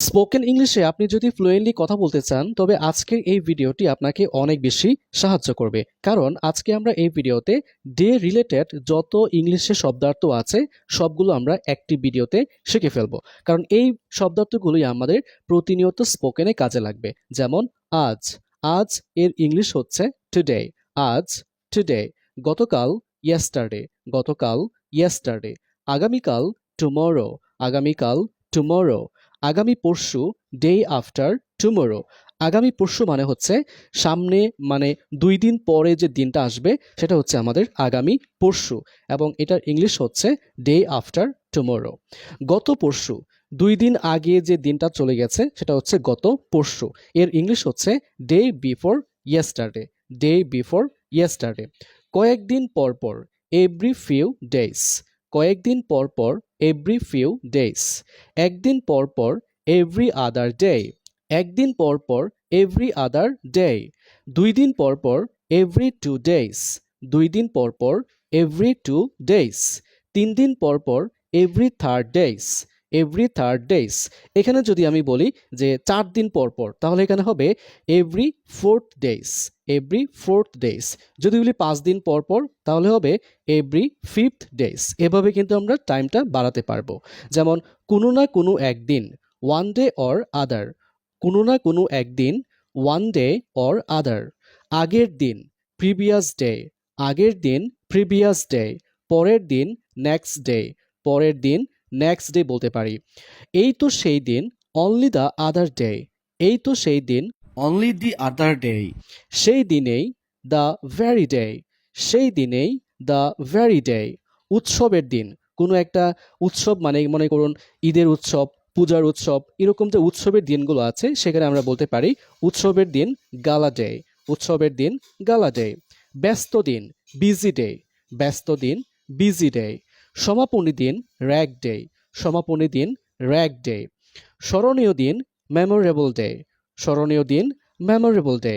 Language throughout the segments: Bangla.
স্পোকেন ইংলিশে আপনি যদি ফ্লুয়েন্টলি কথা বলতে চান, তবে আজকের এই ভিডিওটি আপনাকে অনেক বেশি সাহায্য করবে। কারণ আজকে আমরা এই ভিডিওতে ডে রিলেটেড যত ইংলিশে শব্দার্থ আছে, সবগুলো আমরা একটি ভিডিওতে শিখে ফেলব। কারণ এই শব্দার্থগুলোই আমাদের প্রতিনিয়ত স্পোকেনে কাজে লাগবে। যেমন, আজ। আজ এর ইংলিশ হচ্ছে টুডে আজ টুডে গতকাল ইয়েস্টারডে গতকাল ইয়েস্টারডে আগামীকাল টুমরো আগামীকাল টুমরো আগামী পরশু ডে আফটার টুমোরো আগামী পরশু মানে হচ্ছে সামনে মানে দুই দিন পরে যে দিনটা আসবে, সেটা হচ্ছে আমাদের আগামী পরশু এবং এটার ইংলিশ হচ্ছে ডে আফটার টুমোরো গত পরশু, দুই দিন আগে যে দিনটা চলে গেছে, সেটা হচ্ছে গত পরশু। এর ইংলিশ হচ্ছে day before yesterday day before yesterday কয়েকদিন পর পর এভরি ফিউ ডেজ কয়েকদিন পর পর এভরি ফিউ ডেজ একদিন পর পর এভরি আদার ডে একদিন পর পর এভরি আদার ডে দুই দিন পর পর এভরি টু ডেজ দুই দিন পর পর এভরি টু ডেজ তিন দিন পর পর every third days every third days এখানে যদি আমি বলি যে চার দিন পর পর, তাহলে এখানে হবে every fourth days every fourth days যদি বলি পাঁচ দিন পর পর, তাহলে হবে এভরি ফিফথ ডেজ এভাবে কিন্তু আমরা টাইমটা বাড়াতে পারব। যেমন, কোনো না কোনো একদিন ওয়ান ডে অর আদার কোনো না কোনো একদিন ওয়ান ডে অর আদার আগের দিন প্রিভিয়াস ডে আগের দিন প্রিভিয়াস ডে পরের দিন নেক্সট ডে পরের দিন নেক্সট ডে বলতে পারি। এই তো সেই দিন অনলি দ্য আদার ডে এই তো সেই দিন অনলি the আদার ডে সেই দিনেই দ্য ভ্যারি ডে সেই দিনেই দ্য ভ্যারি ডে উৎসবের দিন। কোনো একটা উৎসব মানে মনে করুন ঈদের উৎসব পূজার উৎসব এরকম যে উৎসবের দিনগুলো আছে সেখানে আমরা বলতে পারি উৎসবের দিন গালা ডে উৎসবের দিন গালা ডে ব্যস্ত দিন বিজি ডে ব্যস্ত দিন বিজি ডে সমাপনী দিন র্যাক ডে সমাপনী দিন র্যাক ডে স্মরণীয় দিন মেমোরেবল ডে স্মরণীয় দিন মেমোরেবল ডে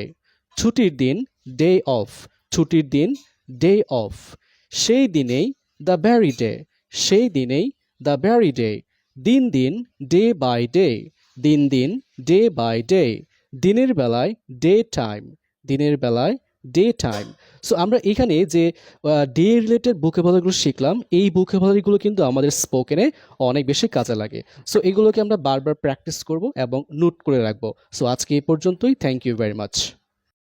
ছুটির দিন ডে অফ ছুটির দিন ডে অফ সেই দিনেই দ্য ভ্যারি ডে সেই দিনেই দ্য ভ্যারি ডে দিন দিন ডে বাই ডে দিন দিন ডে বাই ডে দিনের বেলায় ডে টাইম দিনের বেলায় ডে টাইম সো আমরা এখানে যে ডে রিলেটেড ভোকেবুলারিগুলো শিখলাম, এই ভোকেবুলারিগুলো কিন্তু আমাদের স্পোকেনে অনেক বেশি কাজে লাগে। সো এগুলোকে আমরা বারবার প্র্যাকটিস করব এবং নোট করে রাখব। সো আজকে এই পর্যন্তই। Thank you very much